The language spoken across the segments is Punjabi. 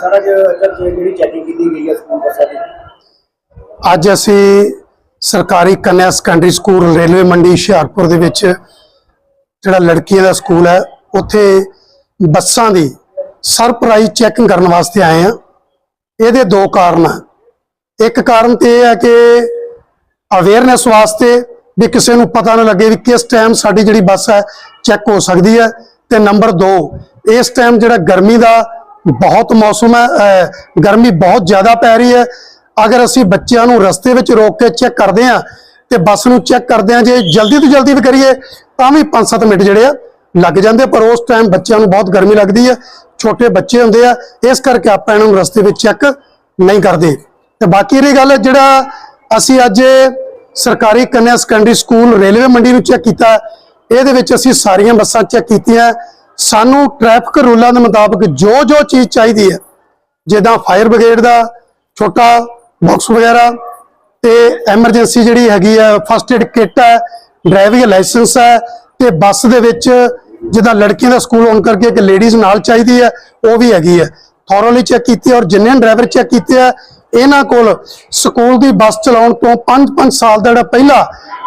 ਸਾਰਾ ਜਿਹੜੀ ਚੈਕਿੰਗ ਕੀਤੀ ਗਈ ਹੈ ਸਕੂਲ ਬੱਸਾਂ ਦੀ? ਅੱਜ ਅਸੀਂ ਸਰਕਾਰੀ ਕੰਨਿਆ ਸੈਕੰਡਰੀ ਸਕੂਲ ਰੇਲਵੇ ਮੰਡੀ ਹੁਸ਼ਿਆਰਪੁਰ ਦੇ ਵਿੱਚ ਜਿਹੜਾ ਲੜਕੀਆਂ ਦਾ ਸਕੂਲ ਹੈ, ਉੱਥੇ ਬੱਸਾਂ ਦੀ ਸਰਪ੍ਰਾਈਜ਼ ਚੈਕਿੰਗ ਕਰਨ ਵਾਸਤੇ ਆਏ ਆ ਇਹਦੇ ਦੋ ਕਾਰਨ ਆ। ਇੱਕ ਕਾਰਨ ਤੇ ਇਹ ਹੈ ਕਿ ਅਵੇਅਰਨੈਸ ਵਾਸਤੇ ਵੀ ਕਿਸੇ ਨੂੰ ਪਤਾ ਨਾ ਲੱਗੇ ਵੀ ਕਿਸ ਟਾਈਮ ਸਾਡੀ ਜਿਹੜੀ ਬੱਸ ਹੈ ਚੈੱਕ ਹੋ ਸਕਦੀ ਹੈ। ਤੇ ਨੰਬਰ 2 ਇਸ ਟਾਈਮ ਜਿਹੜਾ ਗਰਮੀ ਦਾ ਬਹੁਤ ਮੌਸਮ ਹੈ ਗਰਮੀ ਬਹੁਤ ਜ਼ਿਆਦਾ ਪੈ ਰਹੀ ਹੈ। ਅਗਰ ਅਸੀਂ ਬੱਚਿਆਂ ਨੂੰ ਰਸਤੇ ਵਿੱਚ ਰੋਕ ਕੇ ਚੈੱਕ ਕਰਦੇ ਹਾਂ ਤੇ ਬੱਸ ਨੂੰ ਚੈੱਕ ਕਰਦੇ ਹਾਂ, ਜੇ ਜਲਦੀ ਤੋਂ ਜਲਦੀ ਵੀ ਕਰੀਏ, ਤਾਂ ਵੀ 5-7 ਮਿੰਟ ਜਿਹੜੇ ਆ ਲੱਗ ਜਾਂਦੇ ਪਰ ਉਸ ਟਾਈਮ ਬੱਚਿਆਂ ਨੂੰ ਬਹੁਤ ਗਰਮੀ ਲੱਗਦੀ ਹੈ, ਛੋਟੇ ਬੱਚੇ ਹੁੰਦੇ ਆ, ਇਸ ਕਰਕੇ ਆਪਾਂ ਇਹਨਾਂ ਨੂੰ ਰਸਤੇ ਵਿੱਚ ਚੈੱਕ ਨਹੀਂ ਕਰਦੇ। ਤੇ ਬਾਕੀ ਰਹੀ ਗੱਲ ਜਿਹੜਾ ਅਸੀਂ ਅੱਜ ਸਰਕਾਰੀ ਕੰਨਿਆ ਸੈਕੰਡਰੀ ਸਕੂਲ ਰੇਲਵੇ ਮੰਡੀ ਨੂੰ ਚੈੱਕ ਕੀਤਾ, ਇਹਦੇ ਵਿੱਚ ਅਸੀਂ ਸਾਰੀਆਂ ਬੱਸਾਂ ਚੈੱਕ ਕੀਤੀਆਂ। ਸਾਨੂੰ ਟ੍ਰੈਫਿਕ ਰੂਲਾਂ ਦੇ ਮੁਤਾਬਕ ਜੋ ਜੋ ਚੀਜ਼ ਚਾਹੀਦੀ ਹੈ, ਜਿੱਦਾਂ ਫਾਇਰ ਬ੍ਰਿਗੇਡ ਦਾ ਛੋਟਾ ਬਾਕਸ ਵਗੈਰਾ ਤੇ ਐਮਰਜੈਂਸੀ ਜਿਹੜੀ ਹੈਗੀ ਆ ਫਸਟ ਏਡ ਕਿੱਟ ਹੈ ਡਰਾਈਵਿੰਗ ਲਾਇਸੈਂਸ ਹੈ ਤੇ ਬੱਸ ਦੇ ਵਿੱਚ ਜਿੱਦਾਂ ਲੜਕੀਆਂ ਦਾ ਸਕੂਲ ਹੋਣ ਕਰਕੇ ਇੱਕ ਲੇਡੀਜ਼ ਨਾਲ ਚਾਹੀਦੀ ਹੈ ਉਹ ਵੀ ਹੈਗੀ ਹੈ ਥੋਰੋਲੀ ਚੈੱਕ ਕੀਤੀ ਔਰ ਜਿੰਨੇ ਡਰਾਈਵਰ ਚੈੱਕ ਕੀਤੇ ਆ, ਇਹਨਾਂ ਕੋਲ ਸਕੂਲ ਦੀ ਬੱਸ ਚਲਾਉਣ ਤੋਂ 5-5 ਸਾਲ ਦਾ ਜਿਹੜਾ ਪਹਿਲਾ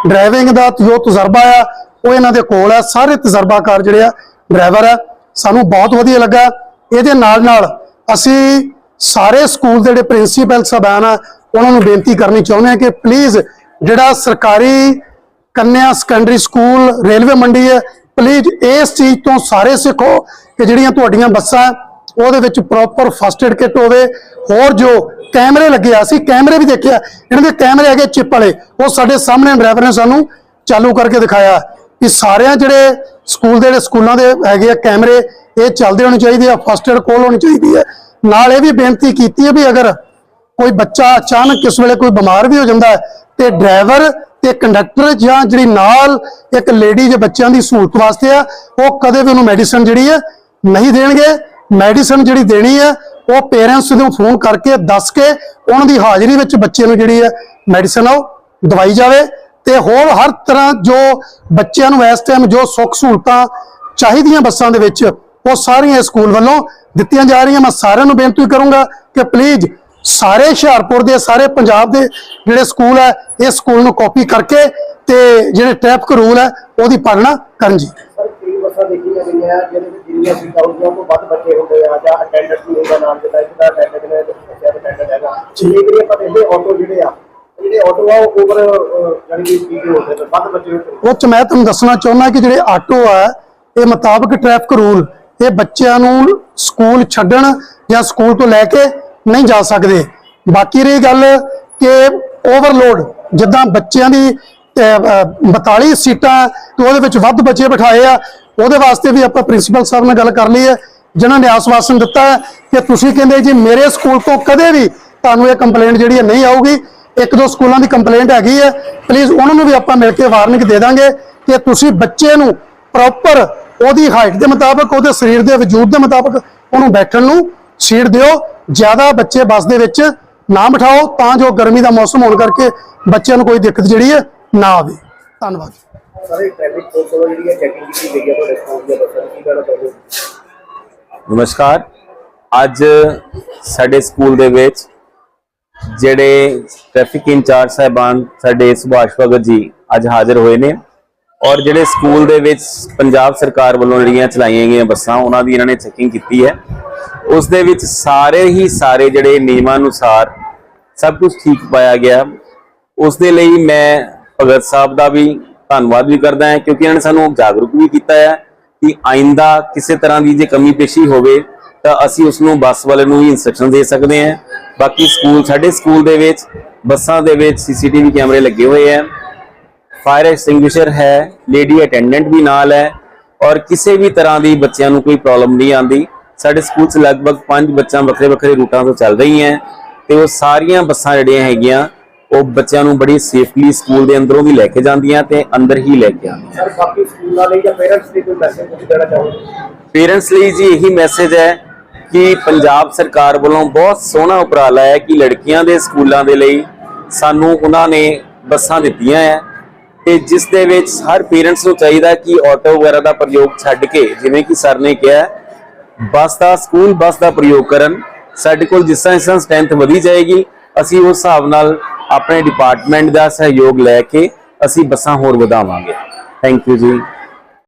ਡਰਾਈਵਿੰਗ ਦਾ ਜੋ ਤਜਰਬਾ ਆ, ਉਹ ਇਹਨਾਂ ਦੇ ਕੋਲ ਹੈ ਸਾਰੇ ਤਜਰਬਾਕਾਰ ਜਿਹੜੇ ਆ ਡਰਾਈਵਰ ਹੈ। ਸਾਨੂੰ ਬਹੁਤ ਵਧੀਆ ਲੱਗਾ। ਇਹਦੇ ਨਾਲ ਨਾਲ ਅਸੀਂ ਸਾਰੇ ਸਕੂਲ ਦੇ ਜਿਹੜੇ ਪ੍ਰਿੰਸੀਪਲ ਸਾਹਿਬਾਨ ਆ, ਉਹਨਾਂ ਨੂੰ ਬੇਨਤੀ ਕਰਨੀ ਚਾਹੁੰਦੇ ਹਾਂ ਕਿ ਪਲੀਜ਼ ਜਿਹੜਾ ਸਰਕਾਰੀ ਕੰਨਿਆ ਸੈਕੰਡਰੀ ਸਕੂਲ ਰੇਲਵੇ ਮੰਡੀ ਹੈ ਪਲੀਜ਼ ਇਸ ਚੀਜ਼ ਤੋਂ ਸਾਰੇ ਸਿੱਖੋ ਕਿ ਜਿਹੜੀਆਂ ਤੁਹਾਡੀਆਂ ਬੱਸਾਂ ਉਹਦੇ ਵਿੱਚ ਪ੍ਰੋਪਰ ਫਸਟ ਏਡ ਕਿੱਟ ਹੋਵੇ। ਹੋਰ ਜੋ ਕੈਮਰੇ ਲੱਗੇ ਆ, ਅਸੀਂ ਕੈਮਰੇ ਵੀ ਦੇਖਿਆ ਇਹਨਾਂ ਦੇ ਕੈਮਰੇ ਹੈਗੇ ਚਿਪ ਵਾਲੇ, ਉਹ ਸਾਡੇ ਸਾਹਮਣੇ ਡਰਾਈਵਰ ਨੇ ਸਾਨੂੰ ਚਾਲੂ ਕਰਕੇ ਦਿਖਾਇਆ ਕਿ ਸਾਰਿਆਂ ਜਿਹੜੇ ਸਕੂਲ ਦੇ ਜਿਹੜੇ ਸਕੂਲਾਂ ਦੇ ਹੈਗੇ ਆ ਕੈਮਰੇ, ਇਹ ਚੱਲਦੇ ਹੋਣੇ ਚਾਹੀਦੇ ਆ ਫਸਟ ਏਡ ਕੋਲ ਹੋਣੀ ਚਾਹੀਦੀ ਹੈ। ਨਾਲ ਇਹ ਵੀ ਬੇਨਤੀ ਕੀਤੀ ਹੈ ਵੀ ਅਗਰ ਕੋਈ ਬੱਚਾ ਅਚਾਨਕ ਕਿਸ ਵੇਲੇ ਕੋਈ ਬਿਮਾਰ ਵੀ ਹੋ ਜਾਂਦਾ ਹੈ, ਤੇ ਡਰਾਈਵਰ ਤੇ ਕੰਡਕਟਰ ਜਾਂ ਜਿਹੜੀ ਨਾਲ ਇੱਕ ਲੇਡੀ ਜੇ ਬੱਚਿਆਂ ਦੀ ਸਹੂਲਤ ਵਾਸਤੇ ਆ, ਉਹ ਕਦੇ ਵੀ ਉਹਨੂੰ ਮੈਡੀਸਨ ਜਿਹੜੀ ਹੈ ਨਹੀਂ ਦੇਣਗੇ। ਮੈਡੀਸਨ ਜਿਹੜੀ ਦੇਣੀ ਹੈ, ਉਹ ਪੇਰੈਂਟਸ ਨੂੰ ਫੋਨ ਕਰਕੇ ਦੱਸ ਕੇ ਉਹਨਾਂ ਦੀ ਹਾਜ਼ਰੀ ਵਿੱਚ ਬੱਚੇ ਨੂੰ ਜਿਹੜੀ ਹੈ ਮੈਡੀਸਨ ਉਹ ਦਵਾਈ ਜਾਵੇ। ਤੇ ਹੋਰ ਹਰ ਤਰ੍ਹਾਂ ਜੋ ਬੱਚਿਆਂ ਨੂੰ ਇਸ ਟਾਈਮ ਜੋ ਸੁੱਖ ਸਹੂਲਤਾਂ ਚਾਹੀਦੀਆਂ ਬੱਸਾਂ ਦੇ ਵਿੱਚ ਉਹ ਸਾਰੀਆਂ ਸਕੂਲ ਵੱਲੋਂ ਦਿੱਤੀਆਂ ਜਾ ਰਹੀਆਂ। ਮੈਂ ਸਾਰਿਆਂ ਨੂੰ ਬੇਨਤੀ ਕਰੂੰਗਾ ਕਿ ਪਲੀਜ਼ ਸਾਰੇ ਹੁਸ਼ਿਆਰਪੁਰ ਦੇ ਸਾਰੇ ਪੰਜਾਬ ਦੇ ਜਿਹੜੇ ਸਕੂਲ ਹੈ ਇਸ ਸਕੂਲ ਨੂੰ ਕਾਪੀ ਕਰਕੇ ਤੇ ਜਿਹੜੇ ਟ੍ਰੈਫਿਕ ਰੂਲ ਹੈ ਉਹਦੀ ਪਾਲਣਾ ਕਰਨ ਜੀ। ਸਰ ਕਈ ਬੱਸਾਂ ਦੇਖੀਆਂ ਗਈਆਂ ਜਿਹਦੇ ਵਿੱਚ ਜਿੰਨੀਆਂ ਸੀਟਾਂ ਹੁੰਦੀਆਂ ਉਹ ਤੋਂ ਵੱਧ ਬੱਚੇ ਹੁੰਦੇ ਆ ਜਾਂ ਅਟੈਂਡੈਂਟ ਨਹੀਂ ਹੁੰਦਾ ਨਾਮ ਜਿਹਦਾ ਇੱਕ ਦਾ ਅਟੈਂਡੈਂਟ ਨੇ ਤੇ ਬੱਚਿਆਂ ਦਾ ਅਟੈਂਡੈਂਟ ਹੈਗਾ। ਜੀ। ਇਹ ਜਿਹੜੇ ਆਪਾਂ ਦੇਖਦੇ ਆਟੋ ਜਿਹੜੇ ਆ ਜਿਹੜੇ ਆਟੋ ਆ ਉਹ ਓਵਰ ਯਾਨੀ ਕਿ ਸਪੀਡ ਹੁੰਦੇ ਨੇ ਵੱਧ ਬੱਚੇ ਹੁੰਦੇ ਉਹ ਚ ਮੈਂ ਤੁਹਾਨੂੰ ਦੱਸਣਾ ਚਾਹੁੰਦਾ ਕਿ ਜਿਹੜੇ ਆਟੋ ਆ ਇਹ ਮੁਤਾਬਕ ਟ੍ਰੈਫਿਕ ਰੂਲ ਇਹ ਬੱਚਿਆਂ ਨੂੰ ਸਕੂਲ ਛੱਡਣ ਜਾਂ ਸਕੂਲ ਤੋਂ ਲੈ ਕੇ ਨਹੀਂ ਜਾ ਸਕਦੇ। ਬਾਕੀ ਰਹੀ ਗੱਲ ਕਿ ਓਵਰਲੋਡ ਜਿੱਦਾਂ ਬੱਚਿਆਂ ਦੀ ਅਹ, ਅਹ, 42 ਸੀਟਾਂ ਤੇ ਉਹਦੇ ਵਿੱਚ ਵੱਧ ਬੱਚੇ ਬਿਠਾਏ ਆ ਉਹਦੇ ਵਾਸਤੇ ਵੀ ਆਪਾਂ ਪ੍ਰਿੰਸੀਪਲ ਸਾਹਿਬ ਨਾਲ ਗੱਲ ਕਰ ਲਈ ਹੈ ਜਿਨ੍ਹਾਂ ਨੇ ਆਸਵਾਸਨ ਦਿੱਤਾ ਹੈ ਕਿ ਤੁਸੀਂ ਕਹਿੰਦੇ ਜੀ ਮੇਰੇ ਸਕੂਲ ਤੋਂ ਕਦੇ ਵੀ ਤੁਹਾਨੂੰ ਇਹ ਕੰਪਲੇਂਟ ਜਿਹੜੀ ਹੈ ਨਹੀਂ ਆਊਗੀ। ਇੱਕ ਦੋ ਸਕੂਲਾਂ ਦੀ ਕੰਪਲੇਂਟ ਹੈਗੀ ਹੈ। ਪਲੀਜ਼ ਉਹਨਾਂ ਨੂੰ ਵੀ ਆਪਾਂ ਮਿਲ ਕੇ ਵਾਰਨਿੰਗ ਦੇ ਦਾਂਗੇ ਕਿ ਤੁਸੀਂ ਬੱਚੇ ਨੂੰ ਪ੍ਰੋਪਰ ਉਹਦੀ ਹਾਈਟ ਦੇ ਮੁਤਾਬਕ ਉਹਦੇ ਸਰੀਰ ਦੇ ਵਜੂਦ ਦੇ ਮੁਤਾਬਕ ਉਹਨੂੰ ਬੈਠਣ ਨੂੰ ਸੀਟ ਦਿਓ। ਜ਼ਿਆਦਾ ਬੱਚੇ ਬੱਸ ਦੇ ਵਿੱਚ ਨਾ ਬਿਠਾਓ ਤਾਂ ਜੋ ਗਰਮੀ ਦਾ ਮੌਸਮ ਹੋਣ ਕਰਕੇ ਬੱਚਿਆਂ ਨੂੰ ਕੋਈ ਦਿੱਕਤ ਜਿਹੜੀ ਹੈ ਨਾ ਆਵੇ। ਧੰਨਵਾਦ। ਸਾਰੇ ਟ੍ਰੈਫਿਕ ਪੁਲਿਸ ਵੱਲੋਂ ਜਿਹੜੀ ਚੈਕਿੰਗ ਕੀਤੀ ਗਈ ਹੈ ਤੁਹਾਡੇ ਸਕੂਲ ਦੀਆਂ ਬੱਸਾਂ ਦੀ ਕੀ ਕਹਿਣਾ ਚਾਹੁੰਦੇ ਹੋ ਨਮਸਕਾਰ। ਅੱਜ ਸਾਡੇ ਸਕੂਲ ਦੇ ਵਿੱਚ ਜਿਹੜੇ ਟ੍ਰੈਫਿਕ ਇੰਚਾਰਜ ਸਾਹਿਬਾਨ ਸਾਡੇ ਸੁਭਾਸ਼ ਭਗਤ ਜੀ ਅੱਜ ਹਾਜ਼ਰ ਹੋਏ ਨੇ ਔਰ ਜਿਹੜੇ ਸਕੂਲ ਦੇ ਵਿੱਚ ਪੰਜਾਬ ਸਰਕਾਰ ਵੱਲੋਂ ਜਿਹੜੀਆਂ ਚਲਾਈਆਂ ਗਈਆਂ ਬੱਸਾਂ, ਉਹਨਾਂ ਦੀ ਇਹਨਾਂ ਨੇ ਚੈਕਿੰਗ ਕੀਤੀ ਹੈ। ਉਸ ਦੇ ਵਿੱਚ ਸਾਰੇ ਹੀ ਸਾਰੇ ਜਿਹੜੇ ਨਿਯਮਾਂ ਅਨੁਸਾਰ ਸਭ ਕੁਝ ਠੀਕ ਪਾਇਆ ਗਿਆ। ਉਸ ਦੇ ਲਈ ਮੈਂ ਭਗਤ ਸਾਹਿਬ ਦਾ ਵੀ ਧੰਨਵਾਦ ਵੀ ਕਰਦਾ ਹਾਂ, ਕਿਉਂਕਿ ਇਹਨਾਂ ਨੇ ਸਾਨੂੰ ਜਾਗਰੂਕ ਵੀ ਕੀਤਾ ਹੈ ਕਿ ਆਇੰਦਾ ਕਿਸੇ ਤਰ੍ਹਾਂ ਦੀ ਜੇ ਕਮੀ ਪੇਸ਼ੀ ਹੋਵੇ ਤਾਂ ਅਸੀਂ ਉਸ ਨੂੰ ਬੱਸ ਵਾਲੇ ਨੂੰ ਵੀ ਇਨਸਟਰਕਸ਼ਨ ਦੇ ਸਕਦੇ ਹਾਂ। ਬਾਕੀ ਸਕੂਲ ਸਾਡੇ ਸਕੂਲ ਦੇ ਵਿੱਚ ਬੱਸਾਂ ਦੇ ਵਿੱਚ ਸੀਸੀਟੀਵੀ ਕੈਮਰੇ ਲੱਗੇ ਹੋਏ ਆ ਫਾਇਰ ਐਕਸਟਿੰਗੁਇਸ਼ਰ ਹੈ ਲੇਡੀ ਅਟੈਂਡੈਂਟ ਵੀ ਨਾਲ ਹੈ ਔਰ ਕਿਸੇ ਵੀ ਤਰ੍ਹਾਂ ਦੀ ਬੱਚਿਆਂ ਨੂੰ ਕੋਈ ਪ੍ਰੋਬਲਮ ਨਹੀਂ ਆਂਦੀ ਸਾਡੇ ਸਕੂਲ 'ਚ ਲਗਭਗ 5 ਬੱਚਾਂ ਵੱਖਰੇ ਵੱਖਰੇ ਰੂਟਾਂ ਤੋਂ ਚੱਲ ਰਹੀਆਂ ਤੇ ਉਹ ਸਾਰੀਆਂ ਬੱਸਾਂ ਜਿਹੜੀਆਂ ਹੈਗੀਆਂ ਉਹ ਬੱਚਿਆਂ ਨੂੰ ਬੜੀ ਸੇਫਲੀ ਸਕੂਲ ਦੇ ਅੰਦਰੋਂ ਵੀ ਲੈ ਕੇ ਜਾਂਦੀਆਂ ਤੇ ਅੰਦਰ ਹੀ ਲੈ ਕੇ ਆਉਂਦੀਆਂ। ਸਰ ਬਾਕੀ ਸਕੂਲਾਂ ਲਈ ਜਾਂ ਪੇਰੈਂਟਸ ਲਈ ਕੋਈ ਮੈਸੇਜ ਤੁਸੀਂ ਦੇਣਾ ਚਾਹੋਗੇ? ਪੇਰੈਂਟਸ ਲਈ ਜੀ ਇਹੀ ਮੈਸੇਜ ਹੈ ਕਿ ਪੰਜਾਬ ਸਰਕਾਰ ਵੱਲੋਂ ਬਹੁਤ ਸੋਹਣਾ ਉਪਰਾਲਾ ਹੈ ਕਿ ਲੜਕੀਆਂ ਦੇ ਸਕੂਲਾਂ ਦੇ ਲਈ ਸਾਨੂੰ ਉਹਨਾਂ ਨੇ ਬੱਸਾਂ ਦਿੱਤੀਆਂ ਹੈ ਤੇ ਜਿਸ ਦੇ ਵਿੱਚ ਹਰ ਪੇਰੈਂਟਸ ਨੂੰ ਚਾਹੀਦਾ ਕਿ ਆਟੋ ਵਗੈਰਾ ਦਾ ਪ੍ਰਯੋਗ ਛੱਡ ਕੇ, ਜਿਵੇਂ ਕਿ ਸਰ ਨੇ ਕਿਹਾ ਬੱਸ ਦਾ, ਸਕੂਲ ਬੱਸ ਦਾ ਪ੍ਰਯੋਗ ਕਰਨ। ਸਾਡੇ ਕੋਲ ਜਿਸ ਤਰ੍ਹਾਂ ਜਿਸ ਤਰ੍ਹਾਂ ਸਟਰੈਂਥ ਵਧੀ ਜਾਏਗੀ, ਅਸੀਂ ਉਸ ਹਿਸਾਬ ਨਾਲ ਆਪਣੇ ਡਿਪਾਰਟਮੈਂਟ ਦਾ ਸਹਿਯੋਗ ਲੈ ਕੇ ਅਸੀਂ ਬੱਸਾਂ ਹੋਰ ਵਧਾਵਾਂਗੇ। ਥੈਂਕ ਯੂ ਜੀ।